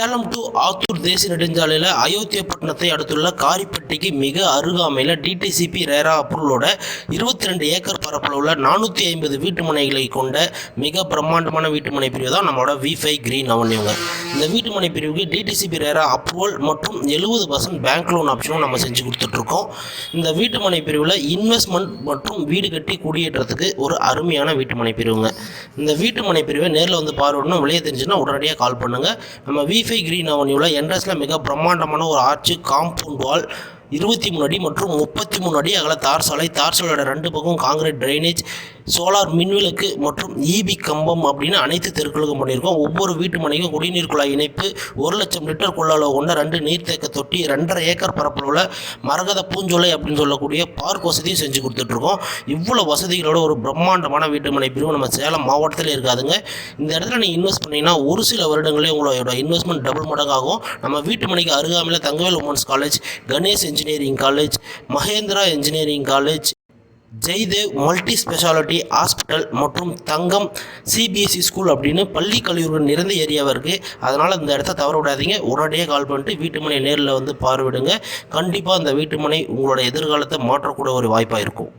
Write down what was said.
Salem to Attur தேசிய நெடுஞ்சாலையில் அயோத்தியா பட்டணத்தை அடுத்துள்ள காரிப்பட்டிக்கு மிக அருகாமையில் டிடிசிபி ரேரா அப்ரூவலோட இருபத்தி ரெண்டு ஏக்கர் பரப்பில் உள்ள நானூற்றி ஐம்பது வீட்டுமனைகளை கொண்ட மிக பிரம்மாண்டமான வீட்டுமனை பிரிவு தான் நம்மளோட வி ஃபை கிரீன் அவன்யூங்க இந்த வீட்டு மனை பிரிவுக்கு டிடிசிபி ரேரா அப்ரூவல் மற்றும் எழுபது பர்சன்ட் பேங்க் லோன் ஆப்ஷனும் நம்ம செஞ்சு கொடுத்துட்ருக்கோம். இந்த வீட்டு மனை பிரிவில் இன்வெஸ்ட்மெண்ட் மற்றும் வீடு கட்டி குடியேற்றத்துக்கு ஒரு அருமையான வீட்டு மனை பிரிவுங்க. இந்த வீட்டு மனை பிரிவை நேரில் வந்து பார்வையிடணும். விலையை தெரிஞ்சுன்னா உடனடியாக கால் பண்ணுங்கள் நம்ம விஃபை கிரீன் அவனியூவில் என்ட்ரன்ஸில் மிக பிரம்மாண்டமான ஒரு ஆர்ச்சு காம்பவுண்ட் வால் இருபத்தி மூணு அடி மற்றும் முப்பத்தி மூணு அடி அகல தார் சாலை. தார் சாலையோட ரெண்டு பக்கம் காங்கிரீட் ட்ரைனேஜ் சோலார் மின்விளக்கு மற்றும் ஈபி கம்பம் அப்படின்னு அனைத்து தெருக்களுக்கும் பண்ணியிருக்கோம். ஒவ்வொரு வீட்டு மனைக்கும் குடிநீர் குழாய் இணைப்பு ஒரு லட்சம் லிட்டர் கொள்ளளவு கொண்ட ரெண்டு நீர்த்தேக்க தொட்டி ரெண்டரை ஏக்கர் பரப்பளவில் மரகத பூஞ்சோலை அப்படின்னு சொல்லக்கூடிய பார்க் வசதியும் செஞ்சு கொடுத்துட்ருக்கோம். இவ்வளோ வசதிகளோட ஒரு பிரம்மாண்டமான வீட்டு மனை பிரிவு நம்ம சேலம் மாவட்டத்தில் இருக்காதுங்க. இந்த இடத்துல நீங்கள் இன்வெஸ்ட் பண்ணீங்கன்னா ஒரு சில வருடங்களே உங்களோட இன்வெஸ்ட்மெண்ட் டபுள் மடங்காகும். நம்ம வீட்டு மனைக்கு அருகாமையில் Thangavel women's college Ganesh engineering college Mahendra engineering college Jaidev multi speciality hospital மற்றும் தங்கம் சிபிஎஸ்சி ஸ்கூல் அப்படின்னு பள்ளி கல்லூரிகள் நிறைந்த ஏரியாவாக இருக்குது அதனால் இந்த இடத்த தவற விடாதீங்க. உடனடியாக கால் பண்ணிட்டு வீட்டு மனை நேரில் வந்து பார்வையிடுங்க. கண்டிப்பாக அந்த வீட்டுமனை உங்களோட எதிர்காலத்தை மாற்றக்கூட ஒரு வாய்ப்பாக இருக்கும்.